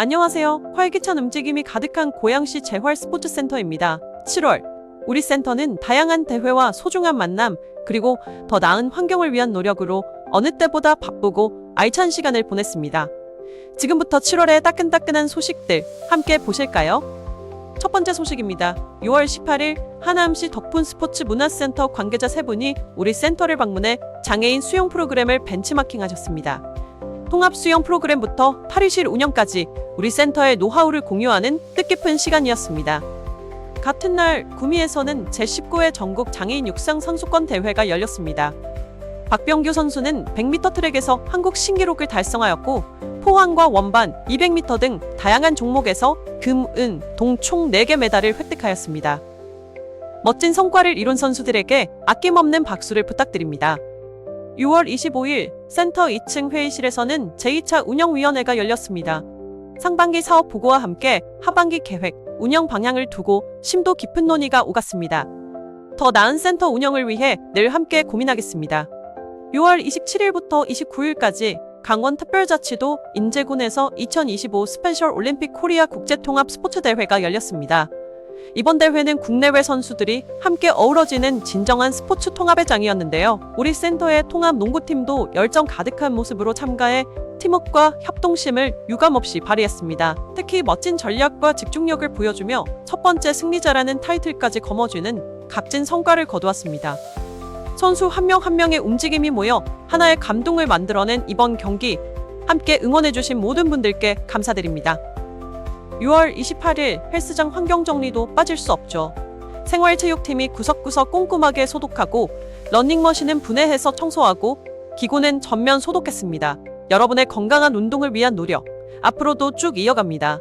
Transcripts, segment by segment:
안녕하세요. 활기찬 움직임이 가득한 고양시 재활 스포츠센터입니다. 7월 우리 센터는 다양한 대회와 소중한 만남 그리고 더 나은 환경을 위한 노력으로 어느 때보다 바쁘고 알찬 시간을 보냈습니다. 지금부터 7월의 따끈따끈한 소식들 함께 보실까요? 첫 번째 소식입니다. 6월 18일 하남시 덕분 스포츠 문화센터 관계자 세 분이 우리 센터를 방문해 장애인 수영 프로그램을 벤치마킹 하셨습니다. 통합 수영 프로그램부터 8위실 운영까지 우리 센터의 노하우를 공유하는 뜻깊은 시간이었습니다. 같은 날 구미에서는 제19회 전국 장애인 육상 선수권 대회가 열렸습니다. 박병규 선수는 100m 트랙에서 한국 신기록을 달성하였고 포항과 원반, 200m 등 다양한 종목에서 금, 은, 동 총 4개 메달을 획득하였습니다. 멋진 성과를 이룬 선수들에게 아낌없는 박수를 부탁드립니다. 6월 25일 센터 2층 회의실에서는 제2차 운영위원회가 열렸습니다. 상반기 사업 보고와 함께 하반기 계획, 운영 방향을 두고 심도 깊은 논의가 오갔습니다. 더 나은 센터 운영을 위해 늘 함께 고민하겠습니다. 6월 27일부터 29일까지 강원 특별자치도 인제군에서 2025 스페셜 올림픽 코리아 국제통합 스포츠 대회가 열렸습니다. 이번 대회는 국내외 선수들이 함께 어우러지는 진정한 스포츠 통합의 장이었는데요. 우리 센터의 통합 농구팀도 열정 가득한 모습으로 참가해 팀워크와 협동심을 유감없이 발휘했습니다. 특히 멋진 전략과 집중력을 보여주며 첫 번째 승리자라는 타이틀까지 거머쥐는 값진 성과를 거두었습니다. 선수 한 명한 명의 움직임이 모여 하나의 감동을 만들어낸 이번 경기 함께 응원해주신 모든 분들께 감사드립니다. 6월 28일 헬스장 환경 정리도 빠질 수 없죠. 생활체육팀이 구석구석 꼼꼼하게 소독하고 러닝머신은 분해해서 청소하고 기구는 전면 소독했습니다. 여러분의 건강한 운동을 위한 노력 앞으로도 쭉 이어갑니다.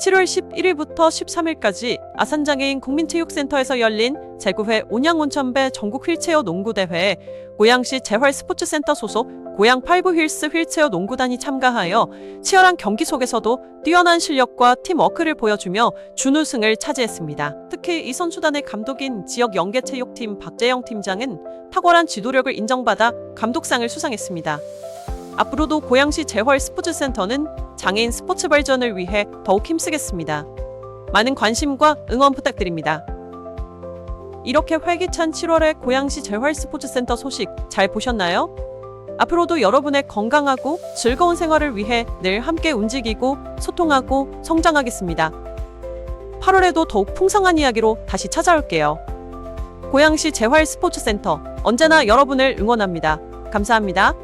7월 11일부터 13일까지 아산장애인 국민체육센터에서 열린 제9회 온양온천배 전국 휠체어 농구대회에 고양시 재활스포츠센터 소속 고양 8부 힐스 휠체어 농구단이 참가하여 치열한 경기 속에서도 뛰어난 실력과 팀워크를 보여주며 준우승을 차지했습니다. 특히 이 선수단의 감독인 지역 연계체육팀 박재영 팀장은 탁월한 지도력을 인정받아 감독상을 수상했습니다. 앞으로도 고양시 재활 스포츠센터는 장애인 스포츠 발전을 위해 더욱 힘쓰겠습니다. 많은 관심과 응원 부탁드립니다. 이렇게 활기찬 7월의 고양시 재활 스포츠센터 소식 잘 보셨나요? 앞으로도 여러분의 건강하고 즐거운 생활을 위해 늘 함께 움직이고 소통하고 성장하겠습니다. 8월에도 더욱 풍성한 이야기로 다시 찾아올게요. 고양시 재활 스포츠센터 언제나 여러분을 응원합니다. 감사합니다.